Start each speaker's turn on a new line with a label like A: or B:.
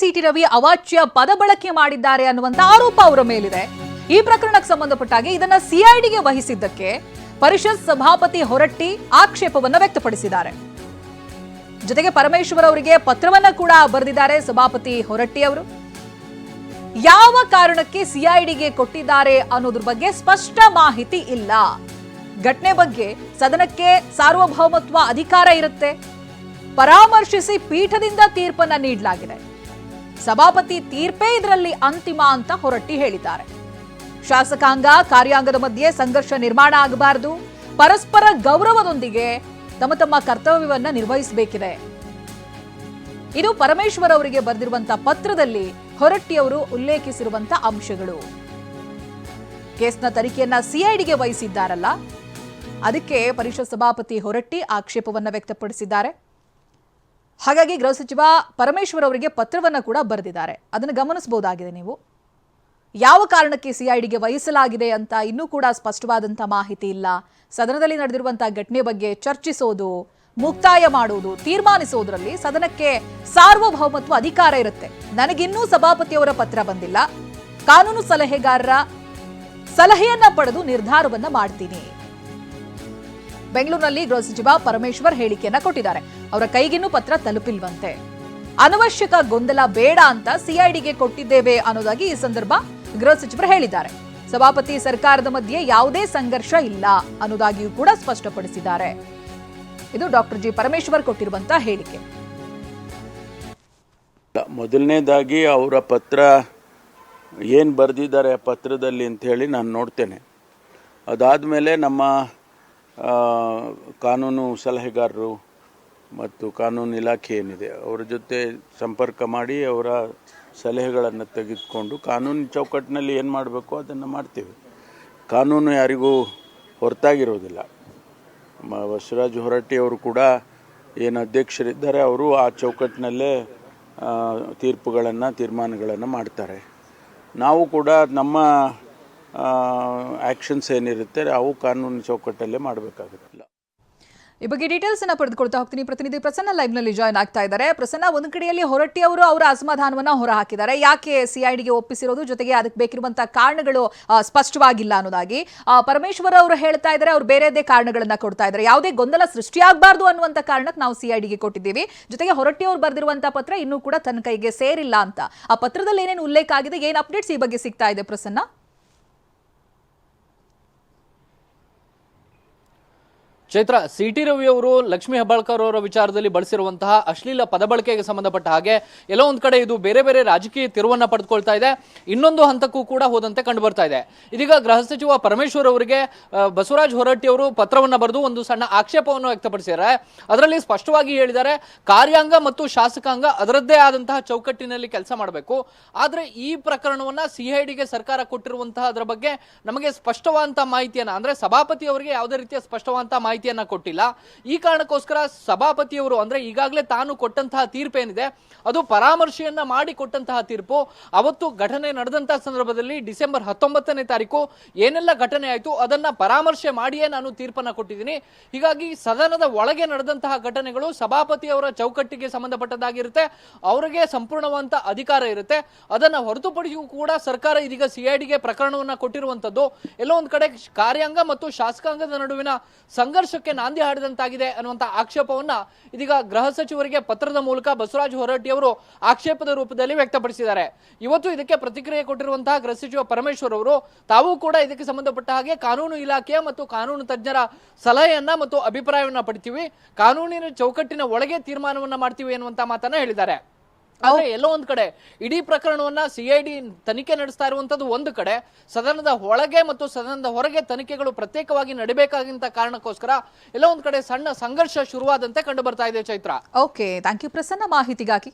A: City Ravi ಅವಾಚ್ಯ ಪದ ಬಳಕೆ ಮಾಡಿದ್ದಾರೆ ಅನ್ನುವಂತ ಆರೋಪ ಅವರ ಮೇಲಿದೆ. ಈ ಪ್ರಕರಣಕ್ಕೆ ಸಂಬಂಧಪಟ್ಟಾಗಿ ಇದನ್ನ ಸಿಐಡಿಗೆ ವಹಿಸಿದ್ದಕ್ಕೆ ಪರಿಷತ್ ಸಭಾಪತಿ ಹೊರಟ್ಟಿ ಆಕ್ಷೇಪವನ್ನು ವ್ಯಕ್ತಪಡಿಸಿದ್ದಾರೆ. ಜೊತೆಗೆ ಪರಮೇಶ್ವರ್ ಅವರಿಗೆ ಪತ್ರವನ್ನ ಕೂಡ ಬರೆದಿದ್ದಾರೆ ಸಭಾಪತಿ ಹೊರಟ್ಟಿ ಅವರು. ಯಾವ ಕಾರಣಕ್ಕೆ ಸಿಐಡಿಗೆ ಕೊಟ್ಟಿದ್ದಾರೆ ಅನ್ನೋದ್ರ ಬಗ್ಗೆ ಸ್ಪಷ್ಟ ಮಾಹಿತಿ ಇಲ್ಲ. ಘಟನೆ ಬಗ್ಗೆ ಸದನಕ್ಕೆ ಸಾರ್ವಭೌಮತ್ವ ಅಧಿಕಾರ ಇರುತ್ತೆ. ಪರಾಮರ್ಶಿಸಿ ಪೀಠದಿಂದ ತೀರ್ಪನ್ನ ನೀಡಲಾಗಿದೆ. ಸಭಾಪತಿ ತೀರ್ಪೇ ಇದರಲ್ಲಿ ಅಂತಿಮ ಅಂತ ಹೊರಟ್ಟಿ ಹೇಳಿದ್ದಾರೆ. ಶಾಸಕಾಂಗ ಕಾರ್ಯಾಂಗದ ಮಧ್ಯೆ ಸಂಘರ್ಷ ನಿರ್ಮಾಣ ಆಗಬಾರದು. ಪರಸ್ಪರ ಗೌರವದೊಂದಿಗೆ ತಮ್ಮ ತಮ್ಮ ಕರ್ತವ್ಯವನ್ನ ನಿರ್ವಹಿಸಬೇಕಿದೆ. ಇದು ಪರಮೇಶ್ವರ್ ಅವರಿಗೆ ಬರೆದಿರುವಂತಹ ಪತ್ರದಲ್ಲಿ ಹೊರಟ್ಟಿ ಅವರು ಉಲ್ಲೇಖಿಸಿರುವಂತ ಅಂಶಗಳು. ಕೇಸ್ನ ತನಿಖೆಯನ್ನ ಸಿಐಡಿಗೆ ವಹಿಸಿದ್ದಾರಲ್ಲ. ಅದಕ್ಕೆ ಪರಿಷತ್ ಸಭಾಪತಿ ಹೊರಟ್ಟಿ ಆಕ್ಷೇಪವನ್ನ ವ್ಯಕ್ತಪಡಿಸಿದ್ದಾರೆ. ಹಾಗಾಗಿ ಗೃಹ ಸಚಿವ ಪರಮೇಶ್ವರ್ ಅವರಿಗೆ ಪತ್ರವನ್ನು ಕೂಡ ಬರೆದಿದ್ದಾರೆ. ಅದನ್ನು ಗಮನಿಸಬಹುದಾಗಿದೆ ನೀವು. ಯಾವ ಕಾರಣಕ್ಕೆ ಸಿಐಡಿಗೆ ವಹಿಸಲಾಗಿದೆ ಅಂತ ಇನ್ನೂ ಕೂಡ ಸ್ಪಷ್ಟವಾದಂಥ ಮಾಹಿತಿ ಇಲ್ಲ. ಸದನದಲ್ಲಿ ನಡೆದಿರುವಂತಹ ಘಟನೆ ಬಗ್ಗೆ ಚರ್ಚಿಸೋದು, ಮುಕ್ತಾಯ ಮಾಡುವುದು ತೀರ್ಮಾನಿಸೋದ್ರಲ್ಲಿ ಸದನಕ್ಕೆ ಸಾರ್ವಭೌಮತ್ವ ಅಧಿಕಾರ ಇರುತ್ತೆ. ನನಗಿನ್ನೂ ಸಭಾಪತಿಯವರ ಪತ್ರ ಬಂದಿಲ್ಲ. ಕಾನೂನು ಸಲಹೆಗಾರರ ಸಲಹೆಯನ್ನ ಪಡೆದು ನಿರ್ಧಾರವನ್ನ ಮಾಡ್ತೀನಿ. ಬೆಂಗಳೂರಿನಲ್ಲಿ ಗೃಹ ಸಚಿವ ಪರಮೇಶ್ವರ್ ಹೇಳಿಕೆಯನ್ನ ಕೊಟ್ಟಿದ್ದಾರೆ. ಅವರ ಕೈಗಿನ್ನೂ ಪತ್ರ ತಲುಪಿಲ್ವಂತೆ. ಅನವಶ್ಯಕ ಗೊಂದಲ ಬೇಡ ಅಂತ ಸಿಐಡಿಗೆ ಕೊಟ್ಟಿದ್ದೇವೆ ಅನ್ನೋದಾಗಿ ಈ ಸಂದರ್ಭ ಗೃಹ ಸಚಿವರು ಹೇಳಿದ್ದಾರೆ. ಸಭಾಪತಿ ಸರ್ಕಾರದ ಮಧ್ಯೆ ಯಾವುದೇ ಸಂಘರ್ಷ ಇಲ್ಲ ಅನ್ನೋದಾಗಿಯೂ ಕೂಡ ಸ್ಪಷ್ಟಪಡಿಸಿದ್ದಾರೆ. ಇದು ಡಾಕ್ಟರ್ ಜಿ ಪರಮೇಶ್ವರ್ ಕೊಟ್ಟಿರುವಂತಹ ಹೇಳಿಕೆ.
B: ಮೊದಲನೇದಾಗಿ ಅವರ ಪತ್ರ ಏನು ಬರೆದಿದ್ದಾರೆ ಆ ಪತ್ರದಲ್ಲಿ ಅಂತ ಹೇಳಿ ನಾನು ನೋಡ್ತೇನೆ. ಅದಾದಮೇಲೆ ನಮ್ಮ ಕಾನೂನು ಸಲಹೆಗಾರರು ಮತ್ತು ಕಾನೂನು ಇಲಾಖೆ ಏನಿದೆ, ಅವರ ಜೊತೆ ಸಂಪರ್ಕ ಮಾಡಿ ಅವರ ಸಲಹೆಗಳನ್ನು ತೆಗೆದುಕೊಂಡು ಕಾನೂನು ಚೌಕಟ್ಟಿನಲ್ಲಿ ಏನು ಮಾಡಬೇಕು ಅದನ್ನು ಮಾಡ್ತೀವಿ. ಕಾನೂನು ಯಾರಿಗೂ ಹೊರತಾಗಿರೋದಿಲ್ಲ. ಬಸವರಾಜ ಹೊರಟ್ಟಿ ಅವರು ಕೂಡ ಏನು ಅಧ್ಯಕ್ಷರಿದ್ದಾರೆ, ಅವರು ಆ ಚೌಕಟ್ಟಿನಲ್ಲೇ ತೀರ್ಪುಗಳನ್ನು, ತೀರ್ಮಾನಗಳನ್ನು ಮಾಡ್ತಾರೆ. ನಾವು ಕೂಡ ನಮ್ಮ ಆ್ಯಕ್ಷನ್ಸ್ ಏನಿರುತ್ತೆ, ಅವು ಕಾನೂನು ಚೌಕಟ್ಟಲ್ಲೇ ಮಾಡಬೇಕಾಗುತ್ತೆ.
A: ಈ ಬಗ್ಗೆ ಡೀಟೇಲ್ಸ್ ಅನ್ನ ಪಡೆದುಕೊಳ್ತಾ ಹೋಗ್ತೀನಿ. ಪ್ರತಿನಿಧಿ ಪ್ರಸನ್ನ ಲೈವ್ನಲ್ಲಿ ಜಾಯ್ನ್ ಆಗ್ತಾ ಇದ್ದಾರೆ. ಪ್ರಸನ್ನ, ಒಂದು ಕಡೆಯಲ್ಲಿ ಹೊರಟ್ಟಿ ಅವರು ಅವರ ಅಸಮಾಧಾನವನ್ನ ಹೊರಹಾಕಿದ್ದಾರೆ. ಯಾಕೆ ಸಿಐಡಿಗೆ ಒಪ್ಪಿಸಿರೋದು? ಜೊತೆಗೆ ಅದಕ್ಕೆ ಬೇಕಿರುವಂತಹ ಕಾರಣಗಳು ಸ್ಪಷ್ಟವಾಗಿಲ್ಲ ಅನ್ನೋದಾಗಿ. ಪರಮೇಶ್ವರ ಪರಮೇಶ್ವರ್ ಅವರು ಹೇಳ್ತಾ ಇದ್ದಾರೆ, ಅವ್ರು ಬೇರೆದೇ ಕಾರಣಗಳನ್ನ ಕೊಡ್ತಾ ಇದ್ದಾರೆ. ಯಾವುದೇ ಗೊಂದಲ ಸೃಷ್ಟಿಯಾಗಬಾರ್ದು ಅನ್ನುವಂತ ಕಾರಣಕ್ಕೆ ನಾವು ಸಿಐಡಿಗೆ ಕೊಟ್ಟಿದ್ದೀವಿ. ಜೊತೆಗೆ ಹೊರಟ್ಟಿ ಅವರು ಬರೆದಿರುವಂತಹ ಪತ್ರ ಇನ್ನೂ ಕೂಡ ತನ್ನ ಕೈಗೆ ಸೇರಿಲ್ಲ ಅಂತ. ಆ ಪತ್ರದಲ್ಲಿ ಏನೇನು ಉಲ್ಲೇಖ ಆಗಿದೆ? ಏನು ಅಪ್ಡೇಟ್ಸ್ ಈ ಬಗ್ಗೆ ಸಿಗ್ತಾ ಇದೆ ಪ್ರಸನ್ನ?
C: ಚೈತ್ರ ಸಿ ಟಿ ರವಿ ಅವರು ಲಕ್ಷ್ಮೀ ಹೆಬ್ಬಾಳ್ಕರ್ ಅವರ ವಿಚಾರದಲ್ಲಿ ಬಳಸಿರುವಂತಹ ಅಶ್ಲೀಲ ಪದ ಬಳಕೆಗೆ ಸಂಬಂಧಪಟ್ಟ ಹಾಗೆ ಎಲ್ಲೋ ಒಂದ್ ಕಡೆ ಇದು ಬೇರೆ ಬೇರೆ ರಾಜಕೀಯ ತಿರುವನ್ನ ಪಡೆದುಕೊಳ್ತಾ ಇದೆ. ಇನ್ನೊಂದು ಹಂತಕ್ಕೂ ಕೂಡ ಹೋದಂತೆ ಕಂಡು ಬರ್ತಾ ಇದೆ. ಇದೀಗ ಗೃಹ ಸಚಿವ ಪರಮೇಶ್ವರ್ ಅವರಿಗೆ ಬಸವರಾಜ್ ಹೊರಟ್ಟಿ ಅವರು ಪತ್ರವನ್ನು ಬರೆದು ಒಂದು ಸಣ್ಣ ಆಕ್ಷೇಪವನ್ನು ವ್ಯಕ್ತಪಡಿಸಿದ್ದಾರೆ. ಅದರಲ್ಲಿ ಸ್ಪಷ್ಟವಾಗಿ ಹೇಳಿದ್ದಾರೆ, ಕಾರ್ಯಾಂಗ ಮತ್ತು ಶಾಸಕಾಂಗ ಅದರದ್ದೇ ಆದಂತಹ ಚೌಕಟ್ಟಿನಲ್ಲಿ ಕೆಲಸ ಮಾಡಬೇಕು. ಆದರೆ ಈ ಪ್ರಕರಣವನ್ನ ಸಿಐಡಿಗೆ ಸರ್ಕಾರ ಕೊಟ್ಟಿರುವಂತಹ ಅದರ ಬಗ್ಗೆ ನಮಗೆ ಸ್ಪಷ್ಟವಾದಂತಹ ಮಾಹಿತಿಯನ್ನ, ಅಂದ್ರೆ ಸಭಾಪತಿ ಅವರಿಗೆ ಯಾವುದೇ ರೀತಿಯ ಸ್ಪಷ್ಟವಾದಂತಹ ಮಾಹಿತಿಯನ್ನ ಕೊಟ್ಟಿಲ್ಲ. ಈ ಕಾರಣಕ್ಕೋಸ್ಕರ ಸಭಾಪತಿಯವರು ಅಂದ್ರೆ ಈಗಾಗಲೇ ತಾನು ಕೊಟ್ಟಂತಹ ತೀರ್ಪೇನಿದೆ ಅದು ಪರಾಮರ್ಶೆಯನ್ನ ಮಾಡಿ ಕೊಟ್ಟಂತಹ ತೀರ್ಪು. ಅವತ್ತು ಘಟನೆ ನಡೆದಂತಹ ಸಂದರ್ಭದಲ್ಲಿ ಡಿಸೆಂಬರ್ ಹತ್ತೊಂಬತ್ತನೇ ತಾರೀಕು ಏನೆಲ್ಲ ಘಟನೆ ಆಯಿತು, ಅದನ್ನ ಪರಾಮರ್ಶೆ ಮಾಡಿಯೇ ನಾನು ತೀರ್ಪನ್ನ ಕೊಟ್ಟಿದ್ದೀನಿ. ಹೀಗಾಗಿ ಸದನದ ಒಳಗೆ ನಡೆದಂತಹ ಘಟನೆಗಳು ಸಭಾಪತಿಯವರ ಚೌಕಟ್ಟಿಗೆ ಸಂಬಂಧಪಟ್ಟದ್ದಾಗಿರುತ್ತೆ, ಅವರಿಗೆ ಸಂಪೂರ್ಣವಂತ ಅಧಿಕಾರ ಇರುತ್ತೆ. ಅದನ್ನ ಹೊರತುಪಡಿಸಿಯೂ ಕೂಡ ಸರ್ಕಾರ ಇದೀಗ ಸಿಐಡಿಗೆ ಪ್ರಕರಣವನ್ನ ಕೊಟ್ಟಿರುವಂತದ್ದು. ಎಲ್ಲೋ ಒಂದ್ ಕಡೆ ಕಾರ್ಯಾಂಗ ಮತ್ತು ಶಾಸಕಾಂಗದ ನಡುವಿನ ಸಂಘರ್ಷಕ್ಕೆ ನಾಂದಿ ಹಾಡಿದಂತಾಗಿದೆ ಅನ್ನುವಂತ ಆಕ್ಷೇಪವನ್ನ ಇದೀಗ ಗೃಹ ಸಚಿವರಿಗೆ ಪತ್ರದ ಮೂಲಕ ಬಸವರಾಜ ಹೊರಟ್ಟಿ ಅವರು ಆಕ್ಷೇಪದ ರೂಪದಲ್ಲಿ ವ್ಯಕ್ತಪಡಿಸಿದ್ದಾರೆ. ಇವತ್ತು ಇದಕ್ಕೆ ಪ್ರತಿಕ್ರಿಯೆ ಕೊಟ್ಟಿರುವಂತಹ ಗೃಹ ಸಚಿವ ಪರಮೇಶ್ವರ್ ಅವರು ತಾವು ಕೂಡ ಇದಕ್ಕೆ ಸಂಬಂಧಪಟ್ಟ ಹಾಗೆ ಕಾನೂನು ಇಲಾಖೆ ಮತ್ತು ಕಾನೂನು ತಜ್ಞರ ಸಲಹೆಯನ್ನ ಮತ್ತು ಅಭಿಪ್ರಾಯವನ್ನ ಪಡಿತೀವಿ. ಕಾನೂನಿನ ಚೌಕಟ್ಟಿನ ಒಳಗೆ ತೀರ್ಮಾನವನ್ನ ಮಾಡ್ತೀವಿ ಅನ್ನುವಂತ ಮಾತನ್ನ ಹೇಳಿದ್ದಾರೆ. ಆದ್ರೆ ಎಲ್ಲೋ ಒಂದ್ ಕಡೆ ಇಡೀ ಪ್ರಕರಣವನ್ನ ಸಿಐಡಿ ತನಿಖೆ ನಡೆಸ್ತಾ ಇರುವಂತದ್ದು ಒಂದು ಕಡೆ ಸದನದ ಒಳಗೆ ಮತ್ತು ಸದನದ ಹೊರಗೆ ತನಿಖೆಗಳು ಪ್ರತ್ಯೇಕವಾಗಿ ನಡಬೇಕಾಗಿಂತ ಕಾರಣಕ್ಕೋಸ್ಕರ ಎಲ್ಲೋ ಒಂದ್ ಕಡೆ ಸಣ್ಣ ಸಂಘರ್ಷ ಶುರುವಾದಂತೆ ಕಂಡು ಬರ್ತಾ ಇದೆ Chaitra.
A: Okay thank you Prasanna. ಮಾಹಿತಿಗಾಗಿ